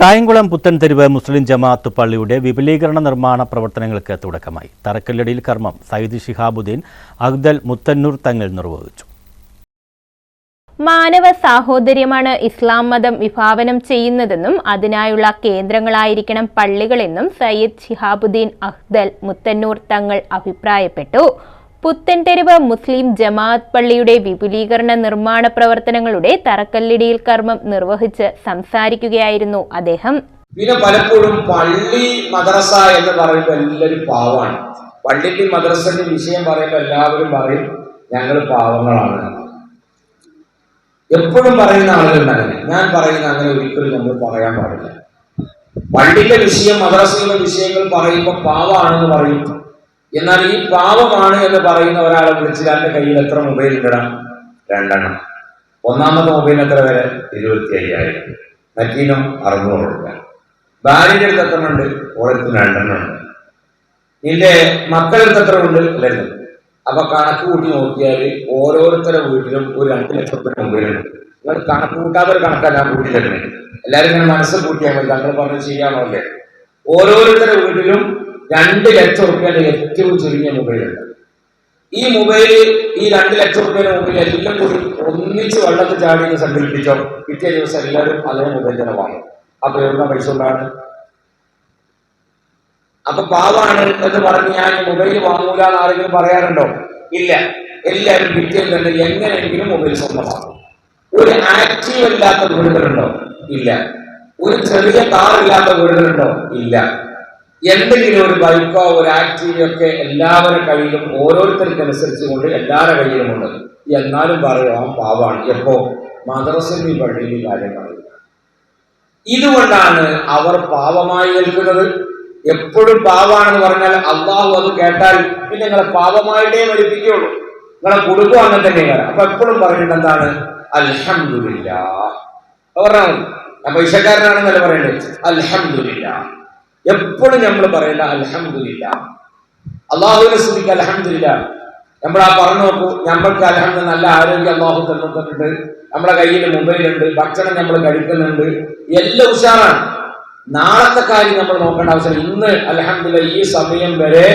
കായംകുളം പുത്തൻതെരുവ് മുസ്ലിം ജമാഅത്ത് പള്ളിയുടെ വിപുലീകരണ നിർമ്മാണ പ്രവർത്തനങ്ങൾക്ക് തുടക്കമായി. തറക്കല്ലടിയിൽ കർമ്മം സയ്യിദ് ഷിഹാബുദ്ദീൻ അഗ്ദൽ മുത്തന്നൂർ തങ്ങൾ നിർവഹിച്ചു. മാനവ സാഹോദര്യമാണ് ഇസ്ലാം മതം വിഭാവനം ചെയ്യുന്നതെന്നും അതിനായുള്ള കേന്ദ്രങ്ങളായിരിക്കണം പള്ളികളെന്നും സയ്യിദ് ഷിഹാബുദ്ദീൻ അഹ്ദൽ മുത്തന്നൂർ തങ്ങൾ അഭിപ്രായപ്പെട്ടു. പുത്തൻതെരുവ് മുസ്ലിം ജമാഅത്ത് പള്ളിയുടെ വിപുലീകരണ നിർമ്മാണ പ്രവർത്തനങ്ങളുടെ തറക്കല്ലിടിയിൽ കർമ്മം നിർവഹിച്ച് സംസാരിക്കുകയായിരുന്നു അദ്ദേഹം. പിന്നെ പലപ്പോഴും പള്ളി മദ്രസ എന്ന് പറയുമ്പോൾ എല്ലാവരും പാവാണ്. പള്ളിക്ക് മദ്രസന്റെ വിഷയം പറയുമ്പോൾ എല്ലാവരും പറയും ഞങ്ങൾ പാവങ്ങളാണ്. എപ്പോഴും പറയുന്ന ആളുകളുണ്ട് ഞാൻ പറയുന്ന അങ്ങനെ ഒരിക്കലും നമ്മൾ പറയാൻ പാടില്ല. പള്ളിയുടെ വിഷയം മദ്രസയുടെ വിഷയങ്ങൾ പറയുമ്പോൾ പാവാണെന്ന് പറയും. എന്നാൽ ഈ പാവമാണ് എന്ന് പറയുന്ന ഒരാളെ വിളിച്ചാൽ എന്റെ കയ്യിൽ എത്ര മൊബൈൽ ഇടണം രണ്ടെണ്ണം. ഒന്നാമത്തെ മൊബൈൽ എത്ര വരെ ഇരുപത്തി അയ്യായിരം മറ്റീനും അറുന്നൂറ് രൂപ. ഭാര്യയുടെ അടുത്ത് എത്ര ഉണ്ട് ഓരോരുത്തരും രണ്ടെണ്ണം ഉണ്ട്. നിന്റെ മക്കളുടെ എത്ര ഉണ്ട് അല്ലെങ്കിൽ അപ്പൊ കണക്ക് കൂട്ടി നോക്കിയാൽ ഓരോരുത്തരുടെ വീട്ടിലും ഒരു രണ്ട് ലക്ഷത്തിന് മൊബൈലുണ്ട് നിങ്ങൾ കണക്ക് കൂട്ടാത്ത ഒരു കണക്കല്ല കൂട്ടി തരുന്നത് എല്ലാവരും ഇങ്ങനെ മനസ്സിൽ കൂട്ടിയാൽ മതി. തങ്ങൾ പറഞ്ഞ് ചെയ്യാമോ അല്ലേ? ഓരോരുത്തരുടെ വീട്ടിലും രണ്ട് ലക്ഷം റുപ്യയുടെ ഏറ്റവും ചുരുങ്ങിയ മൊബൈലുണ്ട്. ഈ മൊബൈൽ ഈ രണ്ട് ലക്ഷം റുപ്യയുടെ മൊബൈൽ എല്ലാം കൂടി ഒന്നിച്ച് വെള്ളത്തിൽ ചാടി എന്ന് സംഘടിപ്പിച്ചോ പിറ്റേ ദിവസം എല്ലാവരും അതേ മൊബൈൽ തന്നെ വാങ്ങും. അപ്പൊ എവിടുന്ന പൈസ ഉണ്ടാണ് അപ്പൊ പാവാണ് എന്ന് പറഞ്ഞ് ഞാൻ മൊബൈൽ വാങ്ങൂല എന്ന് ആരെങ്കിലും പറയാറുണ്ടോ? ഇല്ല. എല്ലാവരും പിറ്റേന്ന് തന്നെ എങ്ങനെയെങ്കിലും മൊബൈൽ സ്വന്തമാക്കും. ഒരു ആക്റ്റീവ് ഇല്ലാത്ത വീടുകളുണ്ടോ? ഇല്ല. ഒരു ചെറിയ കാർ ഇല്ലാത്ത വീടുകളുണ്ടോ? ഇല്ല. എന്തെങ്കിലും ഒരു ബൈക്കോ ഒരു ആക്റ്റീവോ ഒക്കെ എല്ലാവരുടെ കയ്യിലും ഓരോരുത്തർക്ക് അനുസരിച്ച് കൊണ്ട് എല്ലാവരുടെ കയ്യിലും ഉണ്ട്. എന്നാലും പറയും ആ പാവാണ്. എപ്പോ? മദ്രസയിൽ പള്ളിയിൽ കാര്യം പറയുക ഇതുകൊണ്ടാണ് അവർ പാവമായി നിൽക്കുന്നത്. എപ്പോഴും പാവാണെന്ന് പറഞ്ഞാൽ അള്ളാഹു അത് കേട്ടാൽ പിന്നെ നിങ്ങളെ പാവമായിട്ടേ മരിപ്പിക്കുകയുള്ളൂ. നിങ്ങളെ കുടുംബം അങ്ങനെ തന്നെയാണ് അപ്പൊ എപ്പോഴും പറയുന്നത് എന്താണ്? അൽഹമില്ല പറഞ്ഞാൽ പൈസക്കാരനാണെന്നല്ല പറയേണ്ടത് അൽഹമില്ല എപ്പോഴും നമ്മൾ പറയുന്ന അലഹമില്ല അള്ളാഹുവിനെ സ്തുതിക്ക് അലഹമില്ല നമ്മൾ ആ പറഞ്ഞു നോക്കൂ നമ്മൾക്ക് അലഹമ്മ നല്ല ആരോഗ്യം അള്ളാഹു തന്നിട്ടുണ്ട്. നമ്മുടെ കയ്യിൽ മൊബൈൽ ഉണ്ട് ഭക്ഷണം നമ്മൾ കഴിക്കുന്നുണ്ട്. എല്ലാം ഉഷാറാണ്. നാളത്തെ കാര്യം നമ്മൾ നോക്കേണ്ട ആവശ്യം ഇന്ന് അലഹമില്ല ഈ സമയം വരെ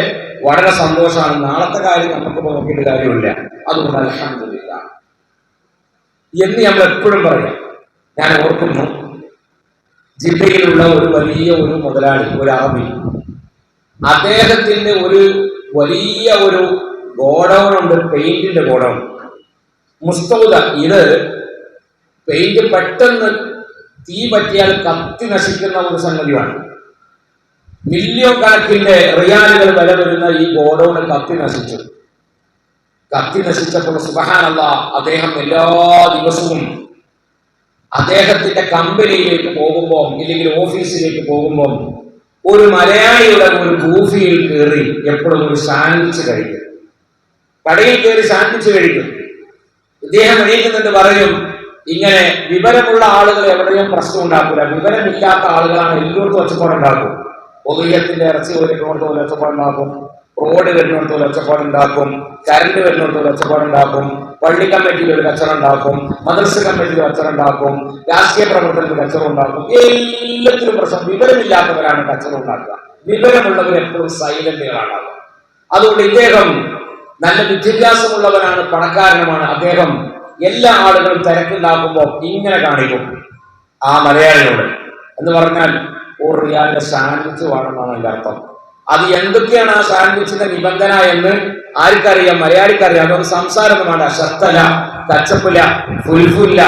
വളരെ സന്തോഷമാണ്. നാളത്തെ കാര്യം നമുക്ക് നോക്കേണ്ട കാര്യമില്ല. അതുകൊണ്ട് അലഹമില്ല എന്ന് നമ്മൾ എപ്പോഴും പറയാം. ഞാൻ ഓർക്കുന്നു. ജില്ലയിലുള്ള ഒരു വലിയ ഒരു മുതലാളി ഒരു അദ്ദേഹത്തിന്റെ ഒരു വലിയ ഒരു ഗോഡൗൺ ഉണ്ട് പെയിന്റിന്റെ ഗോഡൗൺ. മുസ്തൗദ ഇത് പെയിന്റ് പെട്ടെന്ന് തീ പറ്റിയാൽ കത്തി നശിക്കുന്ന ഒരു സംഗതിയാണ്. മില്യൺ കണക്കിന്റെ റിയാലുകൾ വില വരുന്ന ഈ ഗോഡൗൺ കത്തി നശിച്ചു. കത്തി നശിച്ചപ്പോൾ സുബഹാനല്ല അദ്ദേഹം എല്ലാ ദിവസവും അദ്ദേഹത്തിന്റെ കമ്പനിയിലേക്ക് പോകുമ്പോൾ ഇല്ലെങ്കിൽ ഓഫീസിലേക്ക് പോകുമ്പോൾ ഒരു മലയാളിയുടെ ഒരു ഗൂഫിയിൽ കയറി എപ്പോഴും ഒരു സാൻഡ്വിച്ച് കഴിക്കും. കടയിൽ കയറി സാൻഡ്വിച്ച് കഴിക്കും. ഇദ്ദേഹം എണീക്കുന്നുണ്ട് പറയും ഇങ്ങനെ വിവരമുള്ള ആളുകൾ എവിടെയും പ്രശ്നം ഉണ്ടാക്കില്ല വിവരമില്ലാത്ത ആളുകളാണ് എല്ലായിടത്തും ഒച്ചപ്പാടുണ്ടാക്കും ഒതുയത്തിന്റെ ഇറച്ചി വരുന്നിടത്ത് പോലെ ഒച്ചപ്പാടുണ്ടാക്കും റോഡ് വരുന്നിടത്ത് പോലെ ഒച്ചപ്പാടുണ്ടാക്കും കരണ്ട് വരുന്നിടത്ത് ഒച്ചപ്പാടുണ്ടാക്കും പള്ളി കമ്മിറ്റിയിൽ ഒരു കച്ചറ ഉണ്ടാക്കും മദ്രസ കമ്മിറ്റിയിൽ കച്ചറ ഉണ്ടാക്കും രാഷ്ട്രീയ പ്രവർത്തനത്തിൽ കച്ചറ ഉണ്ടാക്കും. എല്ലാത്തിലും പ്രശ്നം. വിവരമില്ലാത്തവരാണ് കച്ചറ ഉണ്ടാക്കുക. വിവരമുള്ളവർ എപ്പോഴും സൈലന്റുകളാണ് അതുകൊണ്ട് ഇദ്ദേഹം നല്ല വിദ്യാഭ്യാസമുള്ളവനാണ് പണക്കാരനുമാണ്. അദ്ദേഹം എല്ലാ ആളുകളും തിരക്കുണ്ടാക്കുമ്പോൾ ഇങ്ങനെ കാണിക്കും ആ മലയാളിയോട് എന്ന് പറഞ്ഞാൽ ഒരു റിയാലിന്റെ സാൻഡ്വിച്ച് വേണമെന്നാണ് അർത്ഥം. അത് എന്തൊക്കെയാണ് ആ സാൻഡ്വിച്ചിന്റെ നിബന്ധന എന്ന് ആർക്കറിയാം? മലയാളിക്കറിയാം. അതൊരു സംസാരമാണ് ശക്തല കച്ചപ്പില്ല ഫുൽഫുല്ല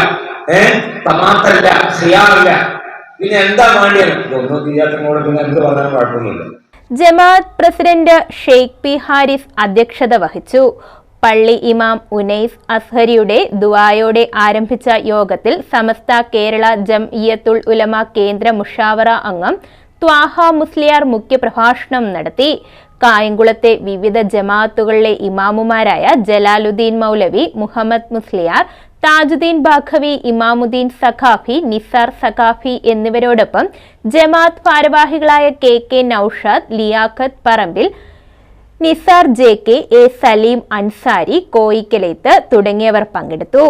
ഏർ തമാത്തല്ല ഷിയാറില്ല പിന്നെ എന്താ വേണ്ടിയത്? ഒന്നും ചെയ്യാത്തങ്ങോട് പിന്നെ എന്ത് പറഞ്ഞാലും കുഴപ്പമൊന്നുമില്ല. ജമാഅത്ത് പ്രസിഡന്റ് ഷെയ്ഖ് പി ഹാരിസ് അധ്യക്ഷത വഹിച്ചു. പള്ളി ഇമാം ഉനൈസ് അസ്ഹരിയുടെ ദുആയോടെ ആരംഭിച്ച യോഗത്തിൽ സമസ്ത കേരള ജംഇയ്യത്തുൽ ഉലമ കേന്ദ്ര മുഷാവറ അംഗം ത്വാഹ മുസ്ലിയാർ മുഖ്യപ്രഭാഷണം നടത്തി. കായംകുളത്തെ വിവിധ ജമാഅത്തുകളിലെ ഇമാമുമാരായ ജലാലുദ്ദീൻ മൗലവി മുഹമ്മദ് മുസ്ലിയാർ താജുദ്ദീൻ ബാഖവി ഇമാമുദ്ദീൻ സഖാഫി നിസാർ സഖാഫി എന്നിവരോടൊപ്പം ജമാഅത്ത് ഭാരവാഹികളായ K K Noushad Liyakath Parambil Nisar J K A Salim Ansari Koyikkalethu തുടങ്ങിയവർ പങ്കെടുത്തു.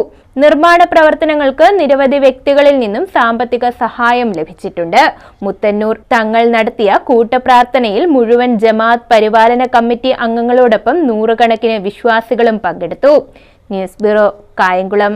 നിർമ്മാണ പ്രവർത്തനങ്ങൾക്ക് നിരവധി വ്യക്തികളിൽ നിന്നും സാമ്പത്തിക സഹായം ലഭിച്ചിട്ടുണ്ട്. മുത്തന്നൂർ തങ്ങൾ നടത്തിയ കൂട്ടപ്രാർത്ഥനയിൽ മുഴുവൻ ജമാഅത്ത് പരിപാലന കമ്മിറ്റി അംഗങ്ങളോടൊപ്പം നൂറുകണക്കിന് വിശ്വാസികളും പങ്കെടുത്തു. News bureau Kayamkulam.